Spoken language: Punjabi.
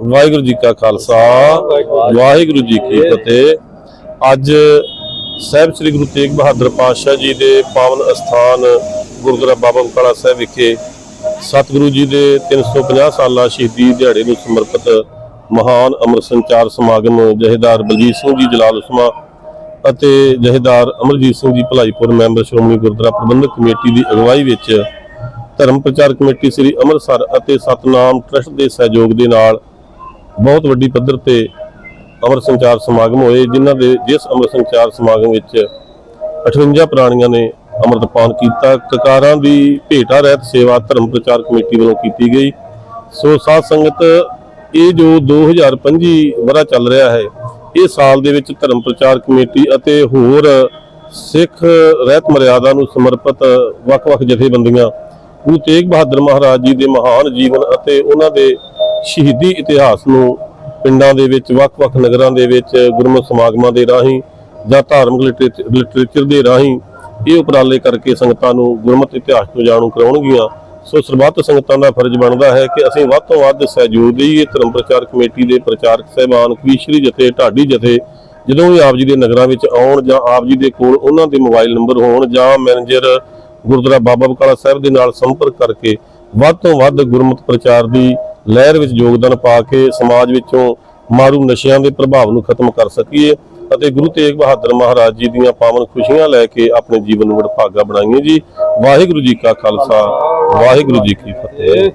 ਵਾਹਿਗੁਰੂ ਜੀ ਕਾ ਖਾਲਸਾ, ਵਾਹਿਗੁਰੂ ਜੀ ਕੀ ਫਤਿਹ। ਅੱਜ ਸਾਹਿਬ ਸ੍ਰੀ ਗੁਰੂ ਤੇਗ ਬਹਾਦਰ ਪਾਤਸ਼ਾਹ ਜੀ ਦੇ ਪਾਵਨ ਅਸਥਾਨ ਗੁਰਦੁਆਰਾ ਬਾਬਾ ਬਕਾਲਾ ਸਾਹਿਬ ਵਿਖੇ ਸਤਿਗੁਰੂ ਜੀ ਦੇ 350 ਸਾਲਾ ਸ਼ਹੀਦੀ ਦਿਹਾੜੇ ਨੂੰ ਸਮਰਪਿਤ ਮਹਾਨ ਅੰਮ੍ਰਿਤ ਸੰਚਾਰ ਸਮਾਗਮ ਜਹੇਦਾਰ ਬਲਜੀਤ ਸਿੰਘ ਜੀ, ਜਲਾਲ ਉਸਮਾ ਅਤੇ ਜਹੇਦਾਰ ਅਮਰਜੀਤ ਸਿੰਘ ਜੀ ਭਲਾਈਪੁਰ ਮੈਂਬਰ ਸ਼੍ਰੋਮਣੀ ਗੁਰਦੁਆਰਾ ਪ੍ਰਬੰਧਕ ਕਮੇਟੀ ਦੀ ਅਗਵਾਈ ਵਿੱਚ ਧਰਮ ਪ੍ਰਚਾਰ ਕਮੇਟੀ ਸ੍ਰੀ ਅੰਮ੍ਰਿਤਸਰ ਅਤੇ ਸਤਨਾਮ ਟਰਸਟ ਦੇ ਸਹਿਯੋਗ ਦੇ ਨਾਲ ਬਹੁਤ ਵੱਡੀ ਪੱਧਰ ਤੇ ਅੰਮ੍ਰਿਤ ਸੰਚਾਰ ਸਮਾਗਮ ਹੋਏ, ਜਿਨ੍ਹਾਂ ਦੇ ਜਿਸ ਅੰਮ੍ਰਿਤ ਸੰਚਾਰ ਸਮਾਗਮ ਵਿੱਚ 58 ਪ੍ਰਾਣੀਆਂ ਨੇ ਅੰਮ੍ਰਿਤਪਾਨ ਕੀਤਾ। ਕਕਾਰਾਂ ਦੀ ਭੇਟਾ ਰਹਿਤ ਸੇਵਾ ਧਰਮ ਪ੍ਰਚਾਰ ਕਮੇਟੀ ਵੱਲੋਂ ਕੀਤੀ ਗਈ। ਸੋ ਸਾਧ ਸੰਗਤ, ਇਹ ਜੋ 2025 ਵਰਾ ਚੱਲ ਰਿਹਾ ਹੈ, ਇਹ ਸਾਲ ਦੇ ਵਿੱਚ ਧਰਮ ਪ੍ਰਚਾਰ ਕਮੇਟੀ ਅਤੇ ਹੋਰ ਸਿੱਖ ਰਹਿਤ ਮਰਿਆਦਾ ਨੂੰ ਸਮਰਪਿਤ ਵੱਖ-ਵੱਖ ਜਥੇਬੰਦੀਆਂ, ਗੁਰੂ ਤੇਗ ਬਹਾਦਰ ਮਹਾਰਾਜ ਜੀ ਦੇ ਮਹਾਨ ਜੀਵਨ ਅਤੇ ਉਹਨਾਂ ਦੇ ਸ਼ਹੀਦੀ ਇਤਿਹਾਸ ਨੂੰ ਪਿੰਡਾਂ ਦੇ ਵਿੱਚ, ਵੱਖ-ਵੱਖ ਨਗਰਾਂ ਦੇ ਵਿੱਚ ਗੁਰਮਤਿ ਸਮਾਗਮਾਂ ਦੇ ਰਾਹੀਂ ਜਾਂ ਧਾਰਮਿਕ ਲਿਟਰੇਚ- ਲਿਟਰੇਚਰ ਦੇ ਰਾਹੀਂ ਇਹ ਉਪਰਾਲੇ ਕਰਕੇ ਸੰਗਤਾਂ ਨੂੰ ਗੁਰਮਤਿ ਇਤਿਹਾਸ ਤੋਂ ਜਾਣੂ ਕਰਾਉਣਗੀਆਂ। ਸੋ ਸਰਬੱਤ ਸੰਗਤਾਂ ਦਾ ਫਰਜ਼ ਬਣਦਾ ਹੈ ਕਿ ਅਸੀਂ ਵੱਧ ਤੋਂ ਵੱਧ ਸਹਿਯੋਗ ਦੇਈਏ। ਧਰਮ ਪ੍ਰਚਾਰ ਕਮੇਟੀ ਦੇ ਪ੍ਰਚਾਰਕ ਸਹਿਬਾਨ ਕਵੀਸ਼ਰੀ ਜਥੇ ਢਾਡੀ ਜਥੇ, ਜਦੋਂ ਵੀ ਆਪ ਜੀ ਦੇ ਨਗਰਾਂ ਵਿੱਚ ਆਉਣ ਜਾਂ ਆਪ ਜੀ ਦੇ ਕੋਲ ਉਹਨਾਂ ਦੇ ਮੋਬਾਈਲ ਨੰਬਰ ਹੋਣ ਜਾਂ ਮੈਨੇਜਰ ਗੁਰਦੁਆਰਾ ਬਾਬਾ ਬਕਾਲਾ ਸਾਹਿਬ ਦੇ ਨਾਲ ਸੰਪਰਕ ਕਰਕੇ ਵੱਧ ਤੋਂ ਵੱਧ ਗੁਰਮਤ ਪ੍ਰਚਾਰ ਦੀ ਲਹਿਰ ਵਿੱਚ ਯੋਗਦਾਨ ਪਾ ਕੇ ਸਮਾਜ ਵਿੱਚੋਂ ਮਾਰੂ ਨਸ਼ਿਆਂ ਦੇ ਪ੍ਰਭਾਵ ਨੂੰ ਖਤਮ ਕਰ ਸਕੀਏ ਅਤੇ ਗੁਰੂ ਤੇਗ ਬਹਾਦਰ ਮਹਾਰਾਜ ਜੀ ਦੀਆਂ ਪਾਵਨ ਖੁਸ਼ੀਆਂ ਲੈ ਕੇ ਆਪਣੇ ਜੀਵਨ ਨੂੰ ਵਡਭਾਗਾ ਬਣਾਈਏ ਜੀ। ਵਾਹਿਗੁਰੂ ਜੀ ਕਾ ਖਾਲਸਾ, ਵਾਹਿਗੁਰੂ ਜੀ ਕੀ ਫਤਿਹ।